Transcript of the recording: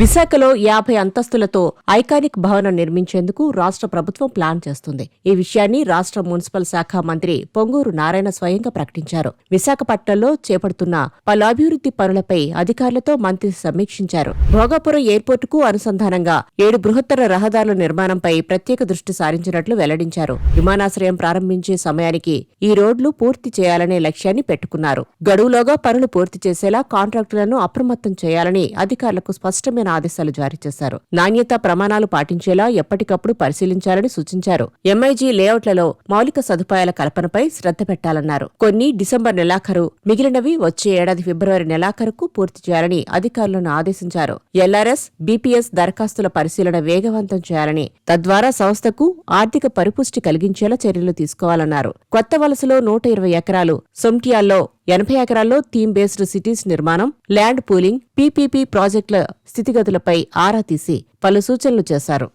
విశాఖలో యాభై అంతస్తులతో ఐకానిక్ భవనం నిర్మించేందుకు రాష్ట్ర ప్రభుత్వం ప్లాన్ చేస్తుంది. ఈ విషయాన్ని రాష్ట్ర మున్సిపల్ శాఖ మంత్రి పొంగూరు నారాయణ స్వయంగా ప్రకటించారు. విశాఖపట్నంలో చేపడుతున్న పలు అభివృద్ధి పనులపై అధికారులతో మంత్రి సమీక్షించారు. భోగాపురం ఎయిర్పోర్టుకు అనుసంధానంగా ఏడు బృహత్తర రహదారుల నిర్మాణంపై ప్రత్యేక దృష్టి సారించినట్లు వెల్లడించారు. విమానాశ్రయం ప్రారంభించే సమయానికి ఈ రోడ్లు పూర్తి చేయాలనే లక్ష్యాన్ని పెట్టుకున్నారు. గడువులోగా పనులు పూర్తి చేసేలా కాంట్రాక్టులను అప్రమత్తం చేయాలని అధికారులకు స్పష్టమైన ఆదేశాలు జారీ చేశారు. నాణ్యత ప్రమాణాలు పాటించేలా ఎప్పటికప్పుడు పరిశీలించాలని సూచించారు. ఎంఐజీ లేఅవుట్లలో మౌలిక సదుపాయాల కల్పనపై శ్రద్ధ పెట్టాలన్నారు. కొన్ని డిసెంబర్ నెలాఖరు మిగిలినవి వచ్చే ఏడాది ఫిబ్రవరి నెలాఖరుకు పూర్తి చేయాలని అధికారులను ఆదేశించారు. ఎల్ఆర్ఎస్ బీపీఎస్ దరఖాస్తుల పరిశీలన వేగవంతం చేయాలని తద్వారా సంస్థకు ఆర్థిక పరిపుష్టి కలిగించేలా చర్యలు తీసుకోవాలన్నారు. కొత్త వలసలో నూట ఇరవై ఎకరాలు సొమ్టియాల్లో ఎనభై ఎకరాల్లో థీమ్ బేస్డ్ సిటీస్ నిర్మాణం ల్యాండ్ పూలింగ్ పీపీపీ ప్రాజెక్టుల స్థితిగతులపై ఆరా తీసి పలు సూచనలు చేశారు.